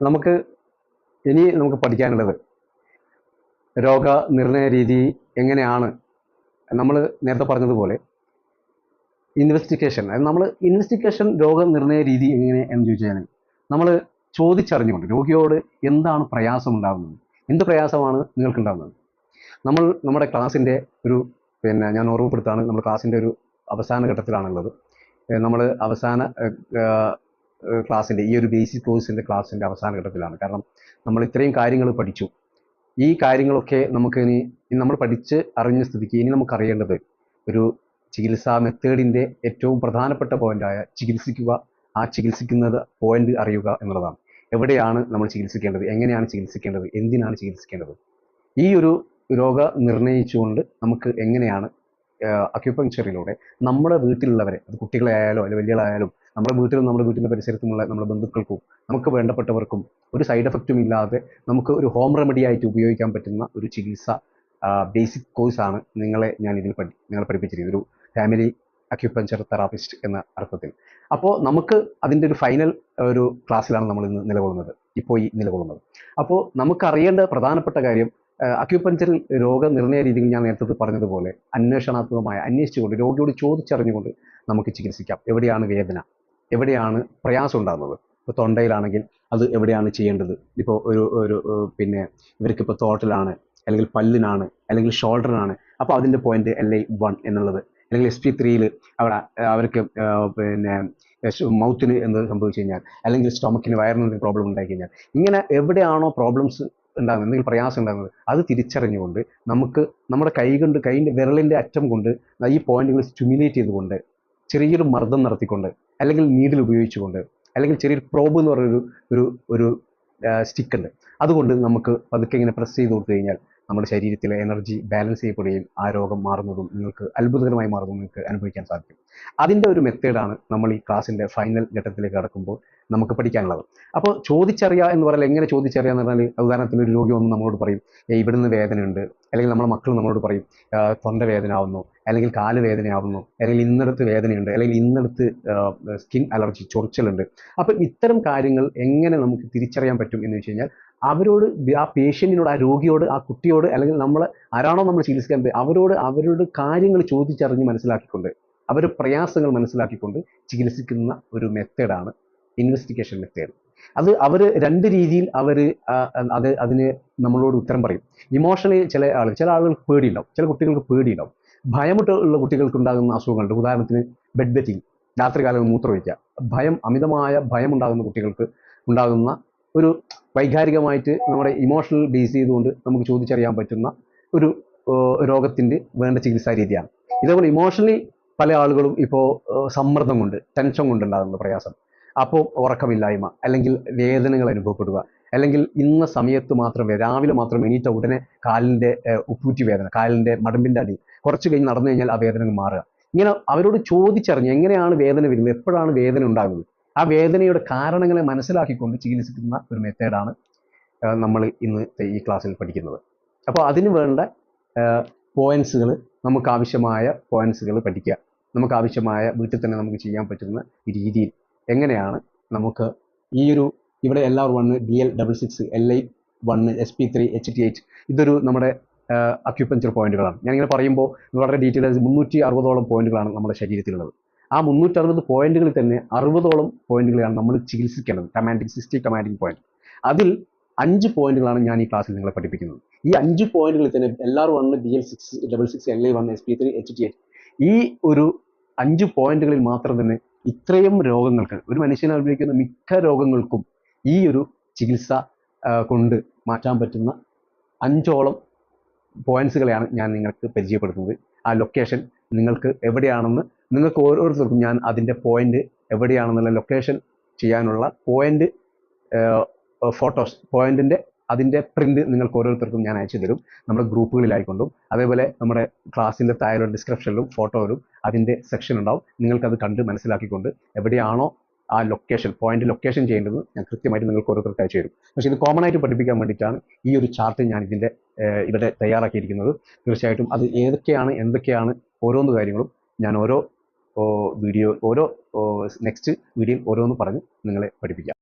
നമുക്ക് ഇനി നമുക്ക് പഠിക്കാനുള്ളത് രോഗനിർണയ രീതി എങ്ങനെയാണ്? നമ്മൾ നേരത്തെ പറഞ്ഞതുപോലെ ഇൻവെസ്റ്റിഗേഷൻ അതായത് നമ്മൾ ഇൻവെസ്റ്റിഗേഷൻ രോഗനിർണയ രീതി എങ്ങനെ എന്ന് ചോദിച്ചാൽ നമ്മൾ ചോദിച്ചറിഞ്ഞുകൊണ്ട് രോഗിയോട് എന്താണ് പ്രയാസം ഉണ്ടാകുന്നത് എന്ത് പ്രയാസമാണ് നിങ്ങൾക്കുണ്ടാകുന്നത് നമ്മൾ നമ്മുടെ ക്ലാസ്സിന്റെ ഒരു പിന്നെ ഞാൻ ഓർമ്മപ്പെടുത്താണ് നമ്മൾ ക്ലാസ്സിന്റെ ഒരു അവസാന ഘട്ടത്തിലാണുള്ളത്. നമ്മൾ അവസാന ക്ലാസ്സിന്റെ ഈ ഒരു ബേസിക് കോഴ്സിന്റെ ക്ലാസ്സിന്റെ അവസാന ഘട്ടത്തിലാണ്. കാരണം നമ്മൾ ഇത്രയും കാര്യങ്ങൾ പഠിച്ചു. ഈ കാര്യങ്ങളൊക്കെ നമുക്ക് ഇനി നമ്മൾ പഠിച്ച് അറിഞ്ഞ സ്ഥിതിക്ക് ഇനി നമുക്ക് അറിയേണ്ടത് ഒരു ചികിത്സാ മെത്തേഡിന്റെ ഏറ്റവും പ്രധാനപ്പെട്ട പോയിന്റായ ചികിത്സിക്കുക ആ ചികിത്സിക്കുന്നത് പോയിന്റ് അറിയുക എന്നുള്ളതാണ്. എവിടെയാണ് നമ്മൾ ചികിത്സിക്കേണ്ടത്? എങ്ങനെയാണ് ചികിത്സിക്കേണ്ടത്? എന്തിനാണ് ചികിത്സിക്കേണ്ടത്? ഈ ഒരു രോഗ നിർണയിച്ചുകൊണ്ട് നമുക്ക് എങ്ങനെയാണ് അക്യുപങ്ക്ചറിലൂടെ നമ്മുടെ വീട്ടിലുള്ളവരെ അത് കുട്ടികളെ ആയാലും അല്ലെങ്കിൽ വലിയളായാലും നമ്മുടെ വീട്ടിലും നമ്മുടെ വീട്ടിന്റെ പരിസരത്തുമുള്ള നമ്മുടെ ബന്ധുക്കൾക്കും നമുക്ക് വേണ്ടപ്പെട്ടവർക്കും ഒരു സൈഡ് എഫക്റ്റും ഇല്ലാതെ നമുക്ക് ഒരു ഹോം റെമഡി ആയിട്ട് ഉപയോഗിക്കാൻ പറ്റുന്ന ഒരു ചികിത്സ ബേസിക് കോഴ്സാണ് നിങ്ങളെ ഞാൻ ഇതിൽ പഠി നിങ്ങളെ പഠിപ്പിച്ചിരിക്കുന്നത്. ഒരു ഫാമിലി അക്യുപഞ്ചർ തെറാപ്പിസ്റ്റ് എന്ന അർത്ഥത്തിൽ. അപ്പോൾ നമുക്ക് അതിന്റെ ഒരു ഫൈനൽ ഒരു ക്ലാസ്സിലാണ് നമ്മൾ ഇന്ന് നിലകൊള്ളുന്നത്. ഇപ്പോൾ ഈ നിലകൊള്ളുന്നത്. അപ്പോൾ നമുക്കറിയേണ്ട പ്രധാനപ്പെട്ട കാര്യം അക്യുപഞ്ചറിൽ രോഗനിർണയ രീതിയിൽ ഞാൻ നേരത്തെ പറഞ്ഞതുപോലെ അന്വേഷണാത്മകമായ അന്വേഷിച്ചുകൊണ്ട് രോഗിയോട് ചോദിച്ചറിഞ്ഞുകൊണ്ട് നമുക്ക് ചികിത്സിക്കാം. എവിടെയാണ് വേദന? എവിടെയാണ് പ്രയാസം ഉണ്ടാകുന്നത്? ഇപ്പോൾ തൊണ്ടയിലാണെങ്കിൽ അത് എവിടെയാണ് ചെയ്യേണ്ടത്? ഇപ്പോൾ ഒരു ഒരു പിന്നെ ഇവർക്ക് ഇപ്പോൾ തോട്ടിലാണ് അല്ലെങ്കിൽ പല്ലിനാണ് അല്ലെങ്കിൽ ഷോൾഡറിനാണ്. അപ്പോൾ അതിന്റെ പോയിന്റ് എൽ ഐ വൺ എന്നുള്ളത്. അല്ലെങ്കിൽ എസ് പി ത്രീയിൽ അവിടെ അവർക്ക് പിന്നെ മൗത്തിന് എന്ത് സംഭവിച്ചു കഴിഞ്ഞാൽ അല്ലെങ്കിൽ സ്റ്റൊമക്കിന് വയറിന് പ്രോബ്ലം ഉണ്ടായി കഴിഞ്ഞാൽ ഇങ്ങനെ എവിടെയാണോ പ്രോബ്ലംസ് ഉണ്ടാകുന്നത് എന്തെങ്കിലും പ്രയാസം ഉണ്ടാകുന്നത് അത് തിരിച്ചറിഞ്ഞുകൊണ്ട് നമുക്ക് നമ്മുടെ കൈ കൊണ്ട് കൈന്റെ വിരലിന്റെ അറ്റം കൊണ്ട് ഈ പോയിന്റുകൾ സ്റ്റിമുലേറ്റ് ചെയ്തുകൊണ്ട് ചെറിയൊരു മർദ്ദം നടത്തിക്കൊണ്ട് അല്ലെങ്കിൽ നീഡിൽ ഉപയോഗിച്ചുകൊണ്ട് അല്ലെങ്കിൽ ചെറിയൊരു പ്രോബ് എന്ന് പറയുന്നൊരു ഒരു ഒരു സ്റ്റിക്ക് ഉണ്ട്. അതുകൊണ്ട് നമുക്ക് പതുക്കെ ഇങ്ങനെ പ്രസ് ചെയ്ത് കൊടുത്തു കഴിഞ്ഞാൽ നമ്മുടെ ശരീരത്തിലെ എനർജി ബാലൻസ് ചെയ്യപ്പെടുകയും ആ രോഗം മാറുന്നതും നിങ്ങൾക്ക് അത്ഭുതകരമായി മാറുന്നതും നിങ്ങൾക്ക് അനുഭവിക്കാൻ സാധിക്കും. അതിന്റെ ഒരു മെത്തേഡാണ് നമ്മൾ ഈ ക്ലാസ്സിന്റെ ഫൈനൽ ഘട്ടത്തിലേക്ക് കടക്കുമ്പോൾ നമുക്ക് പഠിക്കാനുള്ളത്. അപ്പോൾ ചോദിച്ചറിയുക എന്ന് പറഞ്ഞാൽ എങ്ങനെ ചോദിച്ചറിയുക എന്ന് പറഞ്ഞാൽ ഉദാഹരണത്തിന് ഒരു രോഗി ഒന്ന് നമ്മളോട് പറയും ഇവിടുന്ന് വേദനയുണ്ട്. അല്ലെങ്കിൽ നമ്മുടെ മക്കൾ നമ്മളോട് പറയും തൊണ്ട വേദന ആവുന്നു. അല്ലെങ്കിൽ കാൽ വേദനയാവുന്നു അല്ലെങ്കിൽ ഇന്നടത്ത് വേദനയുണ്ട്. അല്ലെങ്കിൽ ഇന്നടത്ത് സ്കിൻ അലർജി ചൊറിച്ചലുണ്ട്. അപ്പം ഇത്തരം കാര്യങ്ങൾ എങ്ങനെ നമുക്ക് തിരിച്ചറിയാൻ പറ്റും എന്ന് വെച്ച് കഴിഞ്ഞാൽ അവരോട് ആ പേഷ്യന്റിനോട് ആ രോഗിയോട് ആ കുട്ടിയോട് അല്ലെങ്കിൽ നമ്മൾ ആരാണോ നമ്മൾ ചികിത്സിക്കാൻ അവരോട് അവരോട് കാര്യങ്ങൾ ചോദിച്ചറിഞ്ഞ് മനസ്സിലാക്കിക്കൊണ്ട് അവരുടെ പ്രയാസങ്ങൾ മനസ്സിലാക്കിക്കൊണ്ട് ചികിത്സിക്കുന്ന ഒരു മെത്തേഡാണ് ഇൻവെസ്റ്റിഗേഷൻ മെത്തേഡ് അത് അവർ രണ്ട് രീതിയിൽ അവർ അത് അതിന് നമ്മളോട് ഉത്തരം പറയും. ഇമോഷണലി ചില ആളുകൾ ചില ആളുകൾക്ക് പേടിയുണ്ടാവും ചില കുട്ടികൾക്ക് പേടിയുണ്ടാവും. ഭയമുള്ള കുട്ടികൾക്ക് ഉണ്ടാകുന്ന അസുഖങ്ങളുണ്ട് ഉദാഹരണത്തിന് ബെഡ് ബെറ്റിംഗ് രാത്രികാലം മൂത്രമൊഴിക്കുക ഭയം അമിതമായ ഭയം ഉണ്ടാകുന്ന കുട്ടികൾക്ക് ഉണ്ടാകുന്ന ഒരു വൈകാരികമായിട്ട് നമ്മുടെ ഇമോഷണൽ ബേസ് ചെയ്തുകൊണ്ട് നമുക്ക് ചോദിച്ചറിയാൻ പറ്റുന്ന ഒരു രോഗത്തിന്റെ വേണ്ട ചികിത്സാ രീതിയാണ്. ഇതേപോലെ ഇമോഷണലി പല ആളുകളും ഇപ്പോൾ സമ്മർദ്ദം കൊണ്ട് ടെൻഷൻ കൊണ്ടുണ്ടാകുന്ന പ്രയാസം. അപ്പോൾ ഉറക്കമില്ലായ്മ അല്ലെങ്കിൽ വേദനകൾ അനുഭവപ്പെടുക അല്ലെങ്കിൽ ഇന്ന സമയത്ത് മാത്രം രാവിലെ മാത്രം എണീറ്റ ഉടനെ കാലിന്റെ ഉപ്പൂറ്റി വേദന കാലിന്റെ മടമ്പിന്റെ അടി കുറച്ച് കഴിഞ്ഞ് നടന്നു കഴിഞ്ഞാൽ ആ വേദന മാറുക. ഇങ്ങനെ അവരോട് ചോദിച്ചറിഞ്ഞ് എങ്ങനെയാണ് വേദന വരുന്നത് എപ്പോഴാണ് വേദന ഉണ്ടാകുന്നത്? ആ വേദനയുടെ കാരണങ്ങളെ മനസ്സിലാക്കിക്കൊണ്ട് ചികിത്സിക്കുന്ന ഒരു മെത്തേഡാണ് നമ്മൾ ഇന്ന് ഈ ക്ലാസ്സിൽ പഠിക്കുന്നത്. അപ്പോൾ അതിന് വേണ്ട പോയിൻസുകൾ നമുക്ക് ആവശ്യമായ പോയിൻസുകൾ പഠിക്കുക. നമുക്ക് ആവശ്യമായ വീട്ടിൽ തന്നെ നമുക്ക് ചെയ്യാൻ പറ്റുന്ന രീതിയിൽ എങ്ങനെയാണ് നമുക്ക് ഈ ഒരു ഇവിടെ L R one D L double six L I one S P three H T H ഇതൊരു നമ്മുടെ അക്യുപഞ്ചർ പോയിന്റുകളാണ് ഞാനിങ്ങനെ പറയുമ്പോൾ വളരെ ഡീറ്റെയിൽ മുന്നൂറ്റി അറുപതോളം പോയിന്റുകളാണ് നമ്മുടെ ശരീരത്തിലുള്ളത്. ആ മുന്നൂറ്ററുപത് പോയിന്റുകളിൽ തന്നെ അറുപതോളം പോയിന്റുകളാണ് നമ്മൾ ചികിത്സിക്കേണ്ടത്. കമാൻഡിങ് സിസ്റ്റി കമാൻഡിങ് പോയിന്റ് അതിൽ അഞ്ച് പോയിന്റുകളാണ് ഞാൻ ഈ ക്ലാസ്സിൽ നിങ്ങളെ പഠിപ്പിക്കുന്നത്. ഈ അഞ്ച് പോയിന്റുകളിൽ തന്നെ L R one B L six double six L I one S P three H T H ഈ ഒരു അഞ്ച് പോയിന്റുകളിൽ മാത്രം തന്നെ ഇത്രയും രോഗങ്ങൾക്ക് ഒരു മനുഷ്യനെ അനുഭവിക്കുന്ന മിക്ക രോഗങ്ങൾക്കും ഈ ഒരു ചികിത്സ കൊണ്ട് മാറ്റാൻ പറ്റുന്ന അഞ്ചോളം പോയിന്റ്സുകളെയാണ് ഞാൻ നിങ്ങൾക്ക് പരിചയപ്പെടുത്തുന്നത്. ആ ലൊക്കേഷൻ നിങ്ങൾക്ക് എവിടെയാണെന്ന് നിങ്ങൾക്ക് ഓരോരുത്തർക്കും ഞാൻ അതിന്റെ പോയിന്റ് എവിടെയാണെന്നുള്ള ലൊക്കേഷൻ ചെയ്യാനുള്ള പോയിന്റ് ഫോട്ടോസ് പോയിന്റിന്റെ അതിന്റെ പ്രിന്റ് നിങ്ങൾക്ക് ഓരോരുത്തർക്കും ഞാൻ അയച്ചു തരും. നമ്മുടെ ഗ്രൂപ്പുകളിലായിക്കൊണ്ടും. അതേപോലെ നമ്മുടെ ക്ലാസ്സിന്റെ താഴെയുള്ള ഡിസ്ക്രിപ്ഷനിലും ഫോട്ടോയിലും അതിന്റെ സെക്ഷൻ ഉണ്ടാവും. നിങ്ങൾക്കത് കണ്ട് മനസ്സിലാക്കിക്കൊണ്ട് എവിടെയാണോ ആ ലൊക്കേഷൻ പോയിന്റ് ലൊക്കേഷൻ ചെയ്യേണ്ടത് ഞാൻ കൃത്യമായിട്ട് നിങ്ങൾക്ക് ഓരോരുത്തർക്ക് അയച്ചു തരും. പക്ഷേ ഇത് കോമൺ ആയിട്ട് പഠിപ്പിക്കാൻ വേണ്ടിയിട്ടാണ് ഈ ഒരു ചാർട്ട് ഞാൻ ഇതിന്റെ ഇവിടെ തയ്യാറാക്കിയിരിക്കുന്നത്. തീർച്ചയായിട്ടും അത് ഏതൊക്കെയാണ് എന്തൊക്കെയാണ് ഓരോന്ന് കാര്യങ്ങളും ഞാൻ ഓരോ വീഡിയോ ഓരോ നെക്സ്റ്റ് വീഡിയോയിൽ ഓരോന്ന് പറഞ്ഞ് നിങ്ങളെ പഠിപ്പിക്കാം.